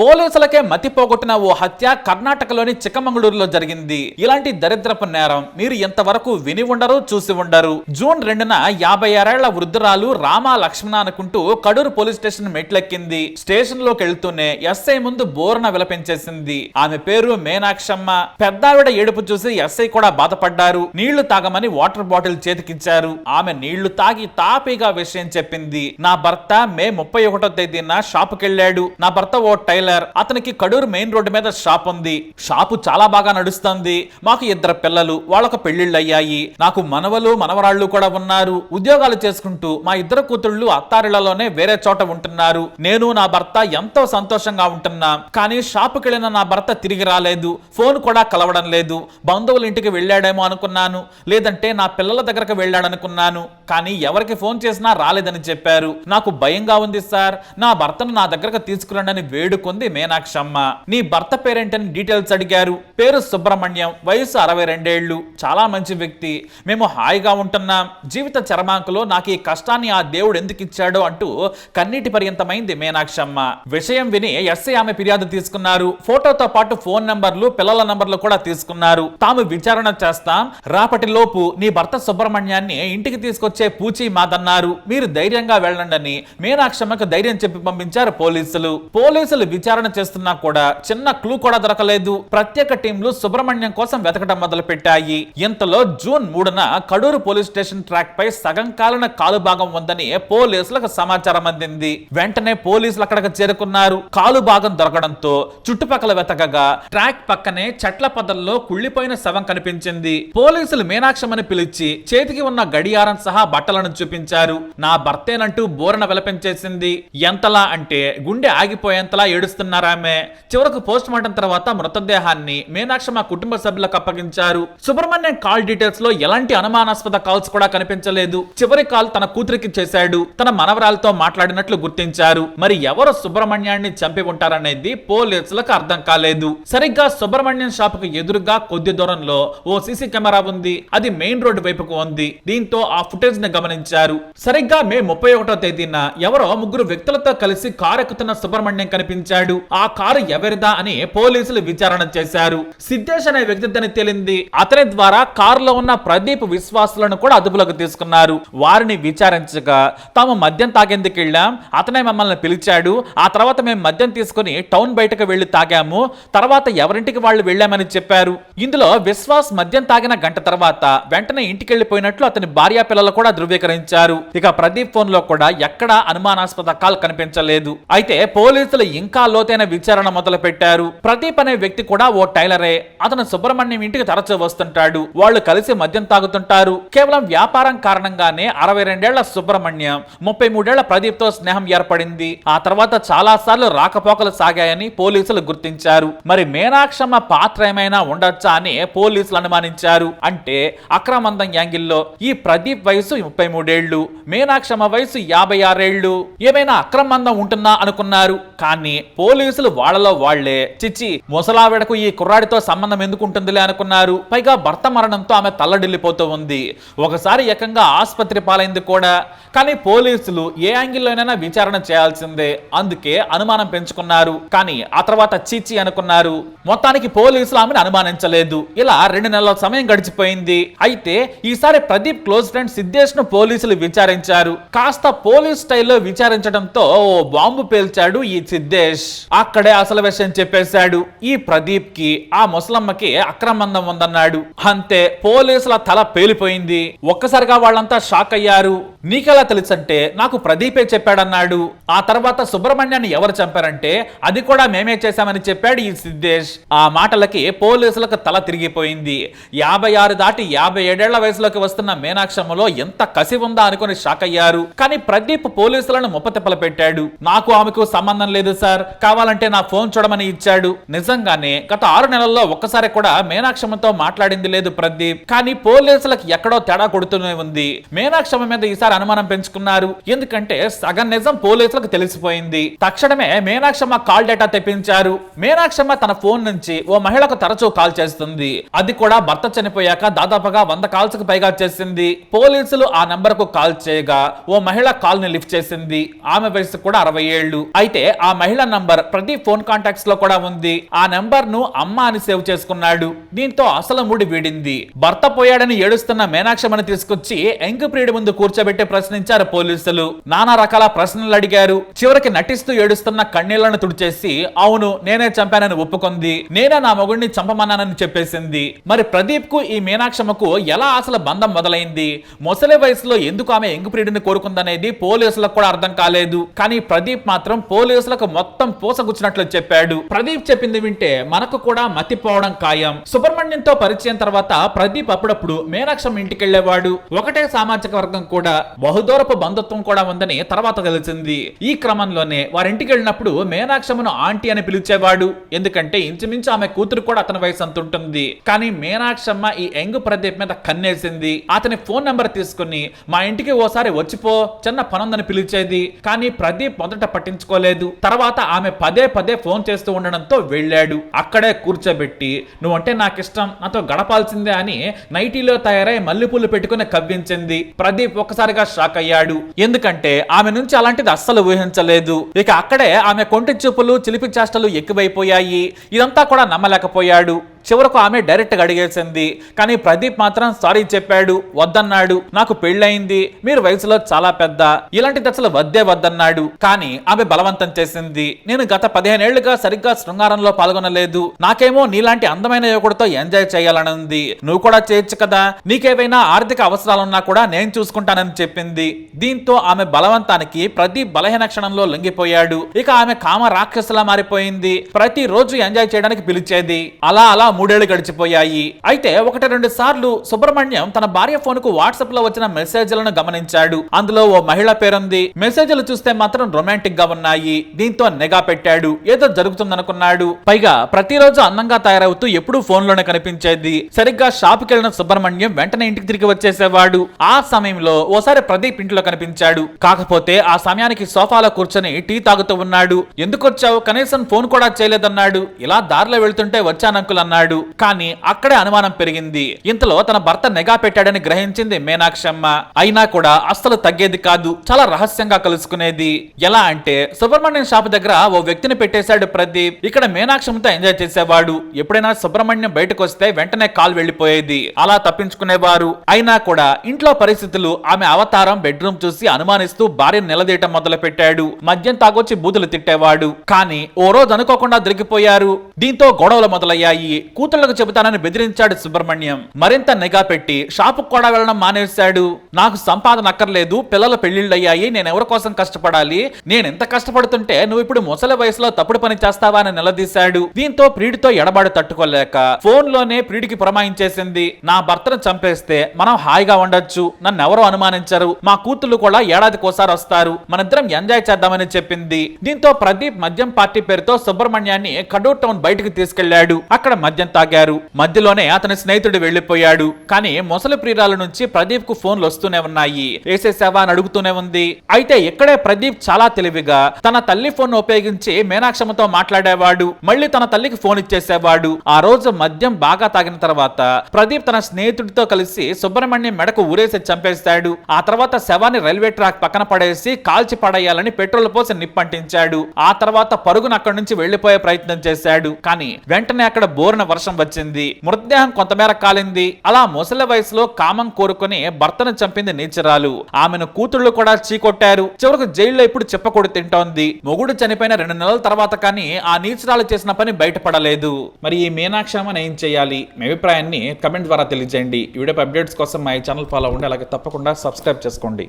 పోలీసులకే మతి పోగొట్టిన ఓ హత్య కర్ణాటకలోని చిక్కమంగళూరులో జరిగింది. ఇలాంటి దరిద్రపు నేరం మీరు ఎంతవరకు విని ఉండరు చూసి ఉండరు. జూన్ రెండున యాభై ఆరేళ్ళ వృద్ధురాలు రామా లక్ష్మణ అనుకుంటూ కడూరు పోలీస్ స్టేషన్ మెట్లెక్కింది. స్టేషన్లోకి వెళ్తూనే ఎస్ఐ ముందు బోరన విలపించేసింది. ఆమె పేరు మేనాక్షమ్మ. పెద్దావిడ ఏడుపు చూసి ఎస్ఐ కూడా బాధపడ్డారు. నీళ్ళు తాగమని వాటర్ బాటిల్ చేతికిచ్చారు. ఆమె నీళ్ళు తాగి తాపీగా విషయం చెప్పింది. నా భర్త మే ముప్పై ఒకటో తేదీన షాపుకెళ్ళాడు. నా భర్త ఓ టైలర్. అతనికి కడూరు మెయిన్ రోడ్డు మీద షాప్ ఉంది. షాపు చాలా బాగా నడుస్తుంది. మాకు ఇద్దరు పిల్లలు వాళ్ళకు పెళ్ళిళ్ళు అయ్యాయి నాకు మనవలు మనవరాళ్ళు కూడా ఉన్నారు. ఉద్యోగాలు చేసుకుంటూ మా ఇద్దరు కూతుళ్ళు అత్తారిళ్ళలోనే వేరే చోట ఉంటున్నారు. నేను నా భర్త ఎంతో సంతోషంగా ఉంటున్నాం. కానీ షాపుకి వెళ్ళిన నా భర్త తిరిగి రాలేదు. ఫోన్ కూడా కలవడం లేదు. బంధువుల ఇంటికి వెళ్ళాడేమో అనుకున్నాను. లేదంటే నా పిల్లల దగ్గరకు వెళ్ళాడనుకున్నాను. కానీ ఎవరికి ఫోన్ చేసినా రాలేదని చెప్పారు. నాకు భయంగా ఉంది సార్. నా భర్తను నా దగ్గరకు తీసుకురండి అని వేడుకుంది మీనాక్షమ్మ. నీ భర్త పేరేంటని డీటెయిల్స్ అడిగారు. పేరు సుబ్రహ్మణ్యం వయసు అరవై రెండేళ్ళు చాలా మంచి వ్యక్తి. మేము హాయిగా ఉంటున్నాం. జీవిత చరమాంకులో నాకు ఈ కష్టాన్ని ఆ దేవుడు ఎందుకు ఇచ్చాడో అంటూ కన్నీటి పర్యంతమైంది మీనాక్షమ్మ. విషయం విని ఎస్ఐ ఆమె ఫిర్యాదు తీసుకున్నారు. ఫోటోతో పాటు ఫోన్ నంబర్లు పిల్లల నంబర్లు కూడా తీసుకున్నారు. తాము విచారణ చేస్తాం. రాపటి లోపు నీ భర్త సుబ్రహ్మణ్యాన్ని ఇంటికి తీసుకొచ్చే పూచి మాదన్నారు. మీరు ధైర్యంగా వెళ్ళండి అని మీనాక్షమ్మకు ధైర్యం చెప్పి పంపించారు పోలీసులు. పోలీసులు విచారణ చేస్తున్నా కూడా చిన్న క్లూ కూడా దొరకలేదు. ప్రత్యేక టీంలు సుబ్రహ్మణ్యం కోసం వెతకడం మొదలు పెట్టాయి ఇంతలో జూన్ మూడున కడూరు పోలీస్ స్టేషన్ ట్రాక్ పై సగం కాలిన కాలు భాగం ఉందని పోలీసులకు సమాచారం అందింది. వెంటనే పోలీసులు అక్కడికి చేరుకున్నారు. కాలు భాగం దొరకడంతో చుట్టుపక్కల వెతకగా ట్రాక్ పక్కనే చెట్ల పొదల్లో కుళ్ళిపోయిన శవం కనిపించింది. పోలీసులు మీనాక్షమని పిలిచి చేతికి ఉన్న గడియారం సహా బట్టలను చూపించారు. నా భర్తేనంటూ బోరన విలపించేసింది. ఎంతలా అంటే గుండె ఆగిపోయేంతలా ఏడుస్తున్నారామె చివరకు పోస్ట్ మార్టం తర్వాత మృతదేహాన్ని మీనాక్ష మా కుటుంబ సభ్యులకు అప్పగించారు. సుబ్రహ్మణ్యం కాల్ డీటెయిల్స్లో ఎలాంటి అనుమానాస్పద కాల్స్ కూడా కనిపించలేదు. చివరి కాల్ తన కూతురికి చేశాడు. తన మనవరాలతో మాట్లాడినట్లు గుర్తించారు. మరి ఎవరు సుబ్రహ్మణ్యాన్ని చంపి ఉంటారనేది పోలీసులకు అర్థం కాలేదు. సరిగ్గా సుబ్రహ్మణ్యం షాప్కు ఎదురుగా కొద్ది దూరంలో ఓ సీసీ కెమెరా ఉంది. అది మెయిన్ రోడ్డు వైపుకు ఉంది. దీంతో ఆ ఫుటేజ్ని గమనించారు. సరిగ్గా మే ముప్పై ఒకటో తేదీన ఎవరో ముగ్గురు వ్యక్తులతో కలిసి కారెక్కుతున్న సుబ్రహ్మణ్యం కనిపించారు కనిపించాడు ఆ కారు ఎవరిదా? అని పోలీసులు విచారణ చేశారు. సిద్ధేష్ అనే వ్యక్తిదని తేలింది. అతని ద్వారా కారులో ఉన్న ప్రదీప్ విశ్వాసులను కూడా అదుపులోకి తీసుకున్నారు. వారిని విచారించగా తాము మద్యం తాగేందుకు వెళ్ళాం. అతనే మమ్మల్ని పిలిచాడు. ఆ తర్వాత మేము మద్యం తీసుకుని టౌన్ బయటకు వెళ్ళి తాగాము. తర్వాత ఎవరింటికి వాళ్ళు వెళ్ళామని చెప్పారు. ఇందులో విశ్వాస్ మద్యం తాగిన గంట తర్వాత వెంటనే ఇంటికి వెళ్ళిపోయినట్లు అతని భార్య పిల్లలు కూడా ధృవీకరించారు. ఇక ప్రదీప్ ఫోన్లో కూడా ఎక్కడా అనుమానాస్పద కాల్ కనిపించలేదు. అయితే పోలీసులు ఇంకా లోతైన విచారణ మొదలు పెట్టారు ప్రదీప్ అనే వ్యక్తి కూడా ఓ టైలరే. అతను సుబ్రహ్మణ్యం ఇంటికి తరచూ వస్తుంటాడు. వాళ్ళు కలిసి మద్యం తాగుతుంటారు. కేవలం వ్యాపారం కారణంగానే అరవై రెండేళ్ళ సుబ్రహ్మణ్యం ముప్పై మూడేళ్ళ ప్రదీప్తో స్నేహం ఏర్పడింది. ఆ తర్వాత చాలా సార్లు రాకపోకలు సాగాయని పోలీసులు గుర్తించారు. మరి మీనాక్షమ్మ పాత్ర ఏమైనా ఉండొచ్చా అని పోలీసులు అనుమానించారు. అంటే అక్రమందం యాంగిల్లో ఈ ప్రదీప్ వయసు ముప్పై మూడేళ్ళు మీనాక్షమ్మ వయసు యాభై ఆరేళ్ళు. ఏమైనా అక్రమందం ఉంటుందా అనుకున్నారు. కానీ పోలీసులు వాళ్ళలో వాళ్ళే చిచ్చి ముసలావిడకు ఈ కుర్రాడితో సంబంధం ఎందుకు ఉంటుందిలే అనుకున్నారు. పైగా భర్త మరణంతో ఆమె తల్లడిల్లిపోతూ ఉంది. ఒకసారి ఏకంగా ఆసుపత్రి పాలైంది కూడా. కానీ పోలీసులు ఏ యాంగిల్లోనైనా విచారణ చేయాల్సిందే. అందుకే అనుమానం పెంచుకున్నారు. కానీ ఆ తర్వాత చీచి అనుకున్నారు. మొత్తానికి పోలీసులు ఆమెను అనుమానించలేదు. ఇలా రెండు నెలల సమయం గడిచిపోయింది. అయితే ఈసారి ప్రదీప్ క్లోజ్ ఫ్రెండ్ సిద్ధేష్ను పోలీసులు విచారించారు. కాస్త పోలీస్ స్టైల్లో విచారించడంతో ఓ బాంబు పేల్చాడు ఈ సిద్ధేష్. అక్కడే అసలు విషయం చెప్పేశాడు. ఈ ప్రదీప్కి ఆ ముసలమ్మకి అక్రమందం ఉందన్నాడు. అంతే పోలీసుల తల పేలిపోయింది. ఒక్కసారిగా వాళ్ళంతా షాక్ అయ్యారు. నీకెలా తెలుసంటే నాకు ప్రదీపే చెప్పాడన్నాడు. ఆ తర్వాత సుబ్రహ్మణ్యాన్ని ఎవరు చంపారంటే అది కూడా మేమే చేశామని చెప్పాడు ఈ సిద్ధేష్. ఆ మాటలకి పోలీసులకు తల తిరిగిపోయింది. యాభై ఆరు దాటి యాభై ఏడేళ్ళ వయసులోకి వస్తున్న మీనాక్షమ్మలో ఎంత కసి ఉందా అనుకుని షాక్ అయ్యారు. కానీ ప్రదీప్ పోలీసులను ముప్పతిప్పలు పెట్టాడు. నాకు ఆమెకు సంబంధం లేదు సార్. కావాలంటే నా ఫోన్ చూడమని ఇచ్చాడు. నిజంగానే గత ఆరు నెలల్లో ఒక్కసారి కూడా మీనాక్షమ్మతో మాట్లాడింది లేదు ప్రదీప్. కానీ పోలీసులకు ఎక్కడో తేడా కొడుతూనే ఉంది. మీనాక్షమ్మ మీద ఈసారి అనుమానం పెంచుకున్నారు. ఎందుకంటే సగం నిజం పోలీసులకు తెలిసిపోయింది. తక్షణమే మీనాక్షమ్మ కాల్ డేటా తెప్పించారు. మీనాక్షమ్మ తన ఫోన్ నుంచి ఓ మహిళకు తరచూ కాల్ చేస్తుంది. అది కూడా భర్త చనిపోయాక దాదాపుగా వంద కాల్స్కు పైగా చేసింది. పోలీసులు ఆ నంబర్కు కాల్ చేయగా ఓ మహిళ కాల్ని లిఫ్ట్ చేసింది. ఆమె వయసు కూడా అరవై ఏళ్ళు అయితే ఆ మహిళ నంబర్ నంబర్. ప్రతి ఫోన్ కాంటాక్ట్స్లో కూడా ఉంది. ఆ నెంబర్ను అమ్మ అని సేవ్ చేసుకున్నాడు. దీంతో అసలు ముడి వీడింది. భర్త పోయాడని ఏడుస్తున్న మీనాక్షమ్మని తీసుకొచ్చి ఎంగిప్రియుడి ముందు కూర్చోబెట్టి ప్రశ్నించారు పోలీసులు. నానా రకాల ప్రశ్నలు అడిగారు. చివరికి నటిస్తూ ఏడుస్తున్న కన్నీళ్ళను తుడిచేసి అవును నేనే చంపానని ఒప్పుకుంది. నేనే నా మగుడిని చంపమన్నానని చెప్పేసింది. మరి ప్రదీప్కు ఈ మీనాక్షమ్మకు ఎలా అసలు బంధం మొదలైంది? ముసలి వయసులో ఎందుకు ఆమె ఎంగిప్రియుడిని కోరుకుందనేది పోలీసులకు కూడా అర్థం కాలేదు. కానీ ప్రదీప్ మాత్రం పోలీసులకు మొత్తం పూసగుచ్చినట్లు చెప్పాడు. ప్రదీప్ చెప్పింది వింటే మనకు కూడా మతిపోవడం ఖాయం. సుబ్రహ్మణ్యంతో పరిచయం తర్వాత ప్రదీప్ అప్పుడప్పుడు మీనాక్షం ఇంటికెళ్ళేవాడు ఒకటే సామాజిక వర్గం కూడా బహుదూరపు బంధుత్వం కూడా ఉందని తర్వాత తెలిసింది. ఈ క్రమంలోనే వారింటికి వెళ్ళినప్పుడు మీనాక్షమ్మను ఆంటీ అని పిలిచేవాడు. ఎందుకంటే ఇంచుమించు ఆమె కూతురు కూడా అతని వయసు అంత ఉంటుంది. కానీ మీనాక్షమ్మ ఈ యంగ్ ప్రదీప్ మీద కన్నేసింది. అతని ఫోన్ నెంబర్ తీసుకుని మా ఇంటికి ఓసారి వచ్చిపో చిన్న పనుందని పిలిచేది. కానీ ప్రదీప్ మొదట పట్టించుకోలేదు. తర్వాత ఆమె పదే పదే ఫోన్ చేస్తూ ఉండడంతో వెళ్ళాడు. అక్కడే కూర్చోబెట్టి నువ్వంటే నాకు ఇష్టం నాతో గడపాల్సిందే అని నైటీలో తయారై మల్లెపూలు పెట్టుకుని కవ్వించింది. ప్రదీప్ ఒక్కసారిగా షాక్ అయ్యాడు. ఎందుకంటే ఆమె నుంచి అలాంటిది అస్సలు ఊహించలేదు. ఇక అక్కడే ఆమె కొంటి చూపులు చిలిపి చేష్టలు ఎక్కువైపోయాయి. ఇదంతా కూడా నమ్మలేకపోయాడు. చివరకు ఆమె డైరెక్ట్గా అడిగేసింది కానీ ప్రదీప్ మాత్రం సారీ చెప్పాడు వద్దన్నాడు నాకు పెళ్ళయింది మీరు వయసులో చాలా పెద్ద ఇలాంటి దశలు వద్దే వద్దన్నాడు. కానీ ఆమె బలవంతం చేసింది నేను గత పదిహేనేళ్ళుగా సరిగ్గా శృంగారంలో పాల్గొనలేదు నాకేమో నీలాంటి అందమైన యువకుడితో ఎంజాయ్ చేయాలనుంది. నువ్వు కూడా చేయొచ్చు కదా నీకేవైనా ఆర్థిక అవసరాలున్నా కూడా నేను చూసుకుంటానని చెప్పింది. దీంతో ఆమె బలవంతానికి ప్రదీప్ బలహీన క్షణంలో లొంగిపోయాడు. ఇక ఆమె కామ రాక్షసులా మారిపోయింది. ప్రతి రోజు ఎంజాయ్ చేయడానికి పిలిచేది. అలా అలా మూడేళ్ళు గడిచిపోయాయి. అయితే ఒకటి రెండు సార్లు సుబ్రహ్మణ్యం తన భార్య ఫోన్కు వాట్సాప్లో వచ్చిన మెసేజ్లను గమనించాడు. అందులో ఓ మహిళ పేరుంది. మెసేజ్లు చూస్తే మాత్రం రొమాంటిక్గా ఉన్నాయి. దీంతో నిఘా పెట్టాడు. ఏదో జరుగుతుందనుకున్నాడు. పైగా ప్రతిరోజు అందంగా తయారవుతూ ఎప్పుడూ ఫోన్లోనే కనిపించేది. సరిగ్గా షాప్ కెళ్ళిన సుబ్రహ్మణ్యం వెంటనే ఇంటికి తిరిగి వచ్చేసేవాడు. ఆ సమయంలో ఓసారి ప్రదీప్ ఇంట్లో కనిపించాడు. కాకపోతే ఆ సమయానికి సోఫాలో కూర్చొని టీ తాగుతూ ఉన్నాడు. ఎందుకొచ్చావు కనీసం ఫోన్ కూడా చేయలేదన్నాడు. ఇలా దారిలో వెళ్తుంటే వచ్చానంకుల్ అన్నాడు. కానీ అక్కడే అనుమానం పెరిగింది. ఇంతలో తన భర్త నిఘా పెట్టాడని గ్రహించింది మీనాక్షమ్మ. అయినా కూడా అస్సలు తగ్గేది కాదు. చాలా రహస్యంగా కలుసుకునేది. ఎలా అంటే సుబ్రహ్మణ్యం షాప్ దగ్గర ఓ వ్యక్తిని పెట్టేశాడు ప్రదీప్. ఇక్కడ మీనాక్షమ్మతో ఎంజాయ్ చేసేవాడు. ఎప్పుడైనా సుబ్రహ్మణ్యం బయటకు వస్తే వెంటనే కాల్ వెళ్ళిపోయేది అలా తప్పించుకునేవారు. అయినా కూడా ఇంట్లో పరిస్థితులు ఆమె అవతారం బెడ్రూమ్ చూసి అనుమానిస్తూ భార్యను నిలదీయటం మొదలు పెట్టాడు మద్యం తాగొచ్చి బూతులు తిట్టేవాడు. కానీ ఓ రోజు అనుకోకుండా దొరికిపోయారు. దీంతో గొడవలు మొదలయ్యాయి. కూతుళ్ళకు చెబుతానని బెదిరించాడు సుబ్రహ్మణ్యం. మరింత నిఘా పెట్టి షాపుకు కూడా వెళ్ళడం మానేశాడు. నాకు సంపాదన అక్కర్లేదు పిల్లల పెళ్ళిళ్ళయ్యాయి నేను ఎవరి కోసం కష్టపడాలి? నేను ఎంత కష్టపడుతుంటే నువ్వు ఇప్పుడు ముసలి వయసులో తప్పుడు పని చేస్తావా? అని నిలదీశాడు. దీంతో ప్రియుడితో ఎడబాటు తట్టుకోలేక ఫోన్లోనే ప్రియుడికి పురమాయించేసింది. నా భర్తను చంపేస్తే మనం హాయిగా ఉండొచ్చు. నన్ను ఎవరో అనుమానించరు. మా కూతుళ్ళు కూడా ఏడాదికోసారి వస్తారు. మనిద్దరం ఎంజాయ్ చేద్దామని చెప్పింది. దీంతో ప్రదీప్ మద్యం పార్టీ పేరుతో సుబ్రహ్మణ్యాన్ని కడూర్ టౌన్ బయటకు తీసుకెళ్ళాడు. అక్కడ మద్యం తాగారు. మధ్యలోనే అతని స్నేహితుడు వెళ్ళిపోయాడు కానీ ముసలి ప్రియురాల నుంచి ప్రదీప్కు ఫోన్లు వస్తూనే ఉన్నాయి. వేసేసావా అని అడుగుతూనే ఉంది. అయితే ఇక్కడే ప్రదీప్ చాలా తెలివిగా తన తల్లి ఫోన్ ఉపయోగించి మీనాక్షమ్మతో మాట్లాడేవాడు. మళ్ళీ తన తల్లికి ఫోన్ ఇచ్చేసేవాడు. ఆ రోజు మద్యం బాగా తాగిన తర్వాత ప్రదీప్ తన స్నేహితుడితో కలిసి సుబ్రహ్మణ్యం మెడకు ఊరేసి చంపేస్తాడు ఆ తర్వాత శవాన్ని రైల్వే ట్రాక్ పక్కన పడేసి కాల్చి పడేయాలని పెట్రోల్ పోసి నిప్పంటించాడు. ఆ తర్వాత పరుగున అక్కడి నుంచి వెళ్ళిపోయే ప్రయత్నం చేశాడు. కానీ వెంటనే అక్కడ బోర్న వర్షం వచ్చింది మృతదేహం కొంతమేర కాలింది. అలా ముసలి వయసులో కామం కోరుకుని భర్తను చంపింది నీచరాలు. ఆమెను కూతుళ్ళు కూడా చీకొట్టారు. చివరకు జైల్లో ఇప్పుడు చెప్పకూడదు తింటోంది. మొగుడు చనిపోయిన రెండు నెలల తర్వాత కానీ ఆ నీచరాలు చేసిన పని బయటపడలేదు. మరి ఈ మీనాక్షమ్మని ఏం చేయాలి? మీ అభిప్రాయాన్ని కమెంట్ ద్వారా తెలియజేయండి. ఈ వీడియో అప్డేట్స్ కోసం మా ఛానల్ ఫాలో అవ్వండి. అలాగే తప్పకుండా సబ్స్క్రైబ్ చేసుకోండి.